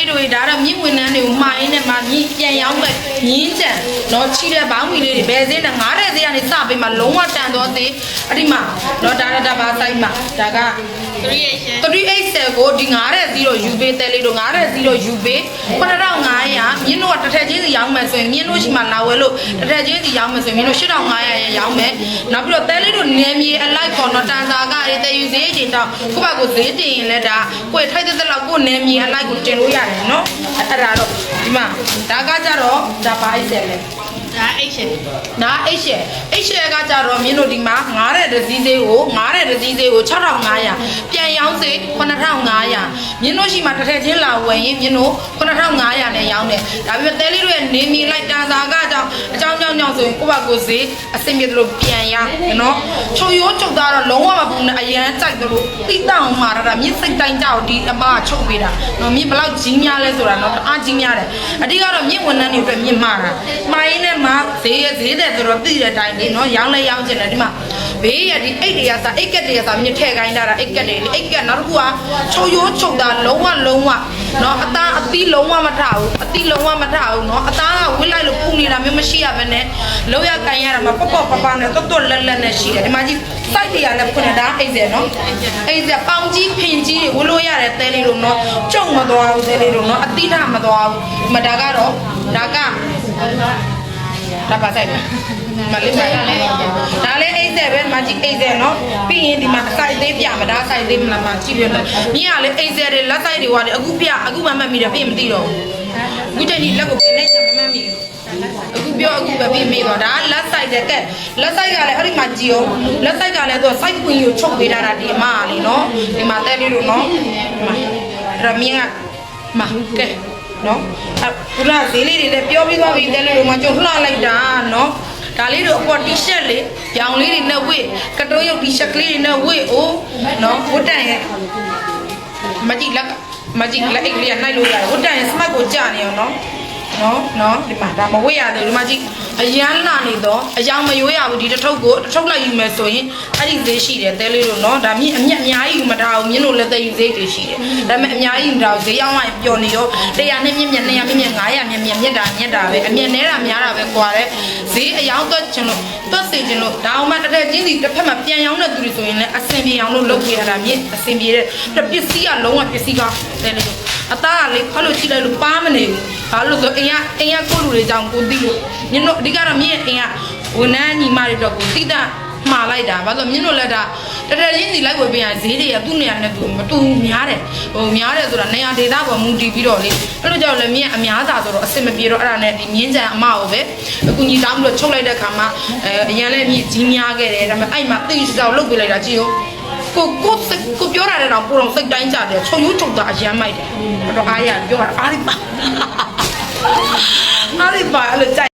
လေးတို့ဒါတော့မြင့်ဝင်နှန်းတွေကိုမှားရင်းနဲ့မှမြင့်ပြန်ရောက်မဲ့မြင်းကြံနော်ချီတဲ့ဘောင်းမီလေးတွေဘယ်စင်းနဲ့ငားတဲ့စင်းကနေစပေးမှလုံးဝတန်တော့သေးအဲ့ဒီမှာနော်ဒါရတာဘာဆိုင်မှာဒါက380 380ကိုဒီ9တဲ့0ယူပေးတဲ့လေးတို့9တဲ့0ယူပေး9500မြင်းတို့ကတစ်ထက်ချင်း စီရောင်းမယ်ဆိုရင်မြင်းတို့ရှိမှလာဝယ်လို့တစ်ထက်ချင်းစီရောင်းမယ်ဆိုရင်မြင်းတို့8500ရရောင်းမယ်နောက်ပြီးတော့တဲလေးတို့နည်းမြေအလိုက်ပေါ်တော့တန်စာကတွေတဲယူဈေးချိန်တော့ကိုယ့်ဘက်ကိုဈေးတင်ရင်လည်းဒါကိုယ်ထိုက်တဲ့လောက်ကိုယ်နည်းမြေအလိုက်ကိုတင်လို့ရတယ်နော်အဲ့ဒါတော့ဒီမှာဒါကကြတော့ဒါပါအိတ်တယ်လေ ဒါ80နားအိတ်ရှယ်အိတ်ရှယ်ကကြတော့မင်းတို့ဒီမှာငားတဲ့ဒစည်းသေးကိုငားတဲ့ဒစည်းသေးကို6500ပြန်ရောင်းစေ9500မင်းတို့ရှိမှတစ်ထက်ချင်းလာဝယ်ရင်မင်းတို့9500နဲ့ရောင်းတယ်ဒါပေမဲ့တဲလေးတို့ရဲ့နေနေလိုက်တန်စာက ကြောင့်အကြောင်းကြောင့်ကြောင့်ဆိုရင်ကိုယ့်ဘက်ကိုဈေးအဆင်ပြေသလိုပြန်ရနော်ချုပ်ရိုးချုပ်သားတော့လုံးဝမပူနဲ့အရန်ကြိုက်သလိုတိတောင်မှာတော့မြင့်စိတ်တိုင်းကြောက်ဒီအမကချုပ်ပေးတာနော်မြင့်ဘလောက်ကြီးများလဲဆိုတာနော်တအားကြီးများတယ်အတိကတော့မြင့်ဝန်ထမ်းတွေအတွက်မြင့်မှာတာမှာရင်းနဲ့မှာဈေးရဈေးတဲ့ဆိုတော့သိတဲ့အတိုင်းလေးနော်ရောင်းလဲရောင်းချင်တယ်ဒီမှာဘေးရဒီအိတ်တွေကစားအိတ်ကက်တွေကစားမြင့်ထည့်ခိုင်းတာအိတ်ကက်တွေလေအိတ်ကက်နောက်တစ်ခုကချုပ်ရိုးချုပ်သားလုံးဝလုံးဝ နော်အသားအသီးလုံးဝမထဘူးအသီးလုံးဝမထဘူးနော်အသားကဝစ်လိုက်လို့ပူနေတာမျိုးမရှိရဘဲနဲ့လောက်ရကန်ရတာမှာပေါ့ပေါ့ပပနဲ့တွတ်တွတ်လက်လက်နဲ့ရှိတယ်ဒီမှာကြီးစိုက်တွေကလည်းဖွင့်တာအိတ်စဲနော်အိတ်စဲပေါင်ကြီးဖင်ကြီးတွေဝလို့ရတယ်တဲလေးလို့နော်ကြုံမသွားဘူးတဲလေးလို့နော်အသီးထမသွားဘူးဒီမှာဒါကတော့ဒါကဒါပါဆိုင်တယ်မလေးပါဒါ လည်းအိတ်ဆက်ပဲမကြီးအိတ်ဆက်နော်ပြီးရင်ဒီမှာစိုက်သေးပြမဒါစိုက်သေးမလားမကြည့်ပြလို့မြင်ရလေအိတ်ဆက်တွေလက်စိုက်တွေဟွာတယ်အခုပြအခုမှမှတ်မိတယ်ပြင်မသိတော့ဘူးအခုတည်းကလက်ကိုပြင်နေချင်မမှတ်မိဘူးအခုပြောအခုပဲပြင်မိတော့ဒါလက်စိုက်တဲ့ကဲလက်စိုက်ကလည်းအဲ့ဒီမှာကြည့်အောင်လက်စိုက်ကလည်းသူကစိုက်ခွင်ကိုချုပ်ပေးတာဒါဒီအမကလေနော်ဒီမှာတဲလေးလို့နော်ဒီမှာအဲ့ဒါမြင်ကမကဲနော်အခုနဈေးလေးတွေလည်းပြောပြီးသွားပြီတဲလေးတို့မှကျုံလှလိုက်တာနော် ဒါလေးတို့အပေါ်တီရှပ်လေးရောင်လေးတွေနဲ့ဝတ်ကတိုးရုပ်တီရှပ်ကလေးတွေနဲ့ဝတ်အိုးနော်ဝတ်တန်ရဲ့မကြည့်လက်ကမကြည့်လက်အိတ်ကလေးကနှိုက်လို့ရတယ်ဝတ်တန်ရဲ့စမတ်ကိုကြာနေအောင်နော်နော်နော်ဒီမှာဒါမဝတ်ရသေးဘူးဒီမှာကြည့် အရန်လာနေတော့အယောင်မရွေးရဘူးဒီတစ်ထုပ်ကိုတစ်ထုပ်လိုက်ယူမယ်ဆိုရင်အဲ့ဒီဈေးရှိတယ်တဲလေးတို့နော်ဒါမြင့်အမြက်အများကြီးယူမထားဘူးမြင့်တို့လည်းတဲယူဈေးတွေရှိတယ်ဒါပေမဲ့အများကြီးယူထားဘူးဈေးရောက်မှပျော်နေရော100နဲ့မြင့်မြင့်200မြင့်မြင့်900မြင့်မြင့်မြင့်တာမြင့်တာပဲအမြင့်နဲတာများတာပဲကွာတဲ့ဈေးအယောင်သွက်ချင်လို့သွက်စေချင်လို့ဒါအောင်မှတစ်ထက်ချင်းစီတစ်ဖက်မှာပြန်ရောင်းတဲ့သူတွေဆိုရင်လည်းအဆင်ပြေအောင်လို့လုပ်ပေးရတာမြင့်အဆင်ပြေတဲ့ပစ္စည်းကလုံးဝပစ္စည်းကတဲလေးတို့အသားကလေဖတ်လို့ကြည့်လိုက်လို့ပါမနေဘူးဘာလို့လဲဆိုအိမ်ကအိမ်ကကိုလူတွေကြောင့်ကိုသိလို့မြင့်တို့အဓိကတော့မြင့်အိမ်ကဝန်ထမ်းညီမတွေတော့ကိုသိတာမှားလိုက်တာဘာလို့မြင့်တို့လက်တာတထချင်းစီလိုက်ဝယ်ပေးရဈေးတွေကသူ့နေရာနဲ့သူမတူများတယ်ဟိုများတယ်ဆိုတာနေရာဒေသပေါ်မူတည်ပြီးတော့လေအဲ့လိုကြောင့်လည်းမြင့်အများသာဆိုတော့အဆင်မပြေတော့အဲ့ဒါနဲ့ဒီမြင့်ကြံအမကိုပဲအခုညီတောင်းပြီးတော့ချုပ်လိုက်တဲ့ခါမှာအဲအရန်လည်းမြင့်ကြီးများခဲ့တယ်ဒါပေမဲ့အဲ့မှာသိချောက်လုတ်ပေးလိုက်တာကြည့်ရောကိုကိုစိတ်ကိုပြောရတယ်တော့ကိုတော့စိတ်တိုင်းကြတယ်ချုပ်ရိုးချုပ်တာအရန်မိုက်တယ်တော့အားရပြောတာအားရပါအားရပါအဲ့လိုကြိုက်